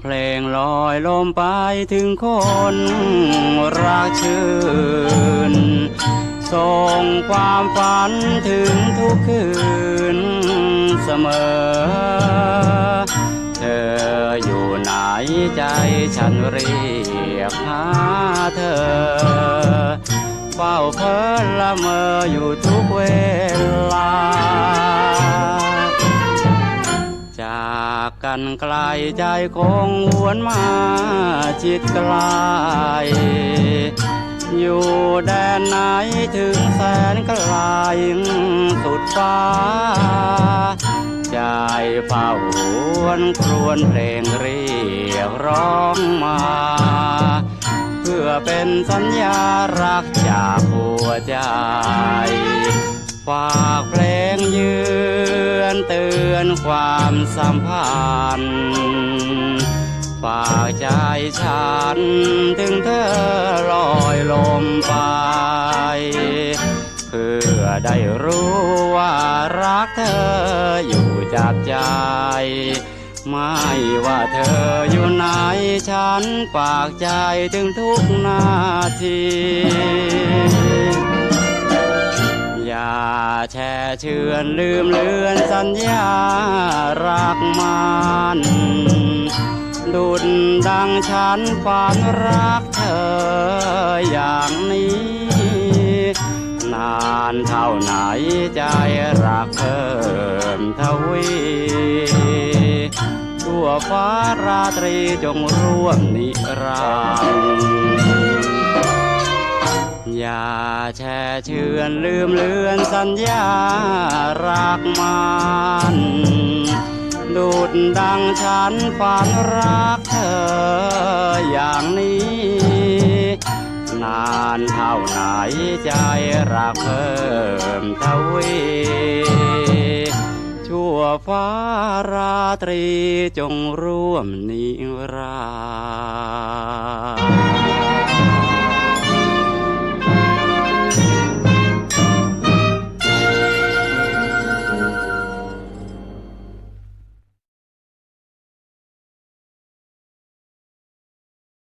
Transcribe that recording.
เพลงลอยลมไปถึงคนรักชื่น ส่งความฝันถึงทุกคืนเสมอ เธออยู่ไหนใจฉันเรียกหาเธอ เฝ้าเพ้อละเมออยู่ทุกเวลา กันไกลใจคงหวนมาจิตไกลอยู่แดนไหนถึงแสนไกลสุดฟ้า ใจเฝ้าหวนครวญเพลงเรียกร้องมา เพื่อเป็นสัญญารักจากหัวใจ ฝากเพลง นความสัมพันธ์ฝากใจฉันถึงเธอลอยลมไปเพื่อได้รู้ว่ารักเธออยู่จากใจ ไม่ว่าเธออยู่ไหนฉันฝากใจถึงทุกนาที แช่เชือนลืมเลือนสัญญารักมันดุดดังฉันฝันรักเธออย่างนี้ นานเท่าไหนใจรักเพิ่มทวีทั่วฟ้าราตรีจงร่วมนิรันดร์อย่า เชือนลืมเลือนสัญญารักมันดูดดังฉันฝันรักเธออย่างนี้ นานเท่าไหนใจรักเพิ่มทวีชั่วฟ้าราตรีจงร่วมนิรันดร์